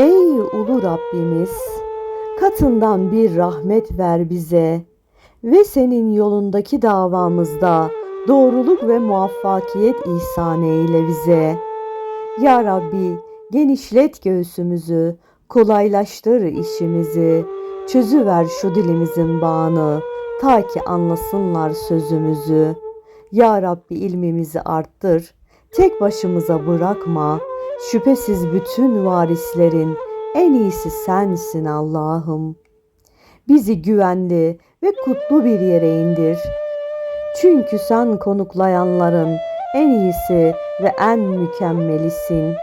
Ey ulu Rabbimiz, katından bir rahmet ver bize ve senin yolundaki davamızda doğruluk ve muvaffakiyet ihsan eyle bize. Ya Rabbi, genişlet göğsümüzü, kolaylaştır işimizi, çözüver şu dilimizin bağını, ta ki anlasınlar sözümüzü. Ya Rabbi ilmimizi arttır, tek başımıza bırakma. Şüphesiz bütün varislerin en iyisi sensin Allah'ım. Bizi güvenli ve kutlu bir yere indir. Çünkü sen konuklayanların en iyisi ve en mükemmelisin.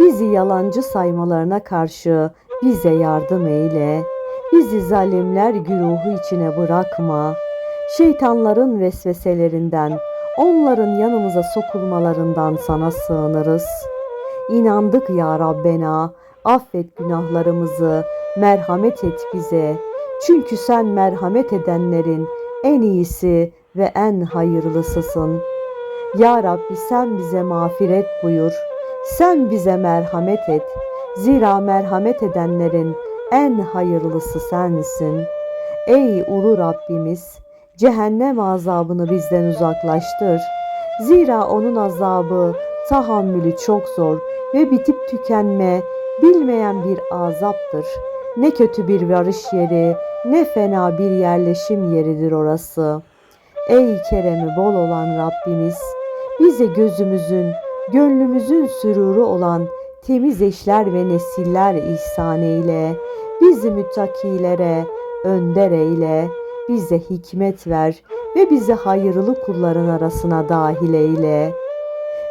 Bizi yalancı saymalarına karşı bize yardım eyle. Bizi zalimler güruhu içine bırakma. Şeytanların vesveselerinden, onların yanımıza sokulmalarından sana sığınırız. İnandık ya Rabbena, affet günahlarımızı, merhamet et bize. Çünkü sen merhamet edenlerin en iyisi ve en hayırlısısın. Ya Rabbi sen bize mağfiret buyur. Sen bize merhamet et. Zira merhamet edenlerin en hayırlısı sensin. Ey ulu Rabbimiz, cehennem azabını bizden uzaklaştır. Zira onun azabı, tahammülü çok zor ve bitip tükenme, bilmeyen bir azaptır. Ne kötü bir varış yeri, ne fena bir yerleşim yeridir orası. Ey keremi bol olan Rabbimiz, bize gözümüzün, gönlümüzün süruru olan temiz eşler ve nesiller ihsan eyle. Bizi müttakilere önder eyle. Bize hikmet ver ve bizi hayırlı kulların arasına dahil eyle.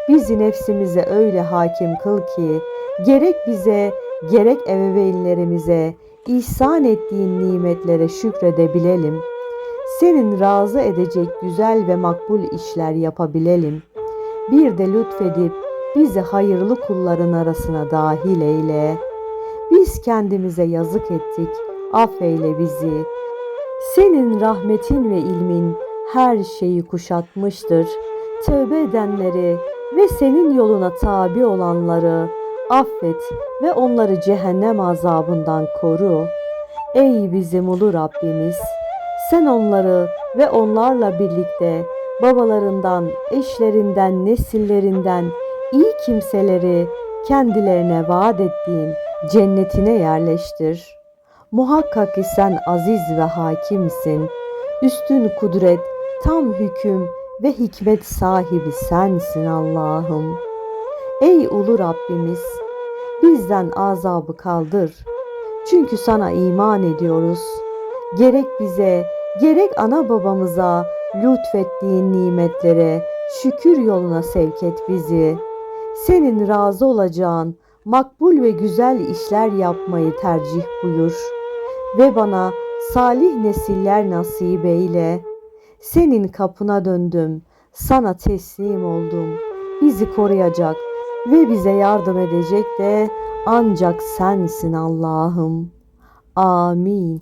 Bizi nefsimize öyle hakim kıl ki gerek bize gerek ebeveynlerimize ihsan ettiğin nimetlere şükredebilelim. Senin razı edecek güzel ve makbul işler yapabilelim. Bir de lütfedip bizi hayırlı kulların arasına dahil eyle. Biz kendimize yazık ettik, affeyle bizi. Senin rahmetin ve ilmin her şeyi kuşatmıştır. Tövbe edenleri ve senin yoluna tabi olanları affet ve onları cehennem azabından koru. Ey bizim ulu Rabbimiz! Sen onları ve onlarla birlikte babalarından, eşlerinden, nesillerinden iyi kimseleri kendilerine vaat ettiğin cennetine yerleştir. Muhakkak ki sen aziz ve hakimsin. Üstün kudret, tam hüküm ve hikmet sahibi sensin Allah'ım. Ey ulu Rabbimiz, bizden azabı kaldır. Çünkü sana iman ediyoruz. Gerek bize, gerek ana babamıza lütfettiğin nimetlere şükür yoluna sevk et bizi. Senin razı olacağın makbul ve güzel işler yapmayı tercih buyur. Ve bana salih nesiller nasip eyle. Senin kapına döndüm, sana teslim oldum. Bizi koruyacak ve bize yardım edecek de ancak sensin Allah'ım. Amin.